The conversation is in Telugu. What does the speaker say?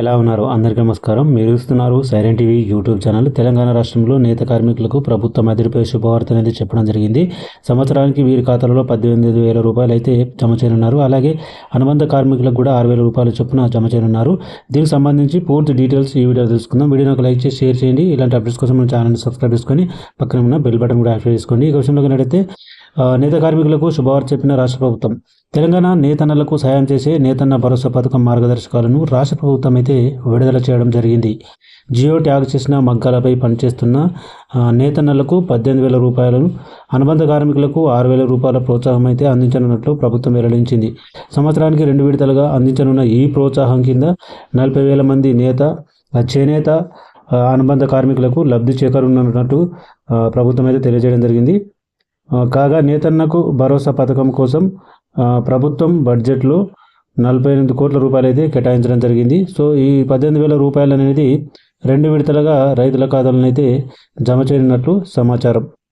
ఎలా ఉన్నారు? అందరికీ నమస్కారం. మీరు చూస్తున్నారు siren TV YouTube channel. Telangana రాష్ట్రంలో నేత కార్మికులకు ప్రభుత్వం అదిరిపై శుభవార్త అనేది చెప్పడం జరిగింది. సంవత్సరానికి వీరి ఖాతాలలో పద్దెనిమిది వేల రూపాయలు అయితే జమ చేయనున్నారు. అలాగే అనుబంధ కార్మికులకు కూడా ఆరు వేల రూపాయలు చొప్పున జమ చేయనున్నారు. దీనికి సంబంధించి పూర్తి డీటెయిల్స్ ఈ వీడియో తెలుసుకుందాం. వీడియోని ఒక లైక్ చేసి షేర్ చేయండి. ఇలాంటి అప్డేట్స్ కోసం మన ఛానల్ని సబ్స్క్రైబ్ చేసుకొని పక్కన ఉన్న బెల్ బటన్ కూడా యాక్టివేట్ చేసుకోండి. ఈ విషయంలో నడితే నేత కార్మికులకు శుభవార్త చెప్పిన రాష్ట్ర ప్రభుత్వం. తెలంగాణ నేతన్నలకు సాయం చేసే నేతన్న భరోసా పథకం మార్గదర్శకాలను రాష్ట్ర ప్రభుత్వం అయితే విడుదల చేయడం జరిగింది. జియో ట్యాగ్ చేసిన మగ్గాలపై పనిచేస్తున్న నేతన్నలకు పద్దెనిమిది వేల రూపాయలను అనుబంధ కార్మికులకు ఆరు వేల రూపాయల ప్రోత్సాహం అయితే అందించనున్నట్లు ప్రభుత్వం వెల్లడించింది. సంవత్సరానికి రెండు విడతలుగా అందించనున్న ఈ ప్రోత్సాహం కింద నలభై వేల మంది నేత చేనేత అనుబంధ కార్మికులకు లబ్ధి చేకూరనున్నట్టు ప్రభుత్వం అయితే తెలియజేయడం జరిగింది. కాగా నేతన్నకు భరోసా పథకం కోసం ప్రభుత్వం బడ్జెట్లో నలభై ఎనిమిది కోట్ల రూపాయలు అయితే కేటాయించడం జరిగింది. సో ఈ పద్దెనిమిది వేల రూపాయలు అనేది రెండు విడతలుగా రైతుల ఖాతాలను అయితే జమ చేయనున్నట్లు సమాచారం.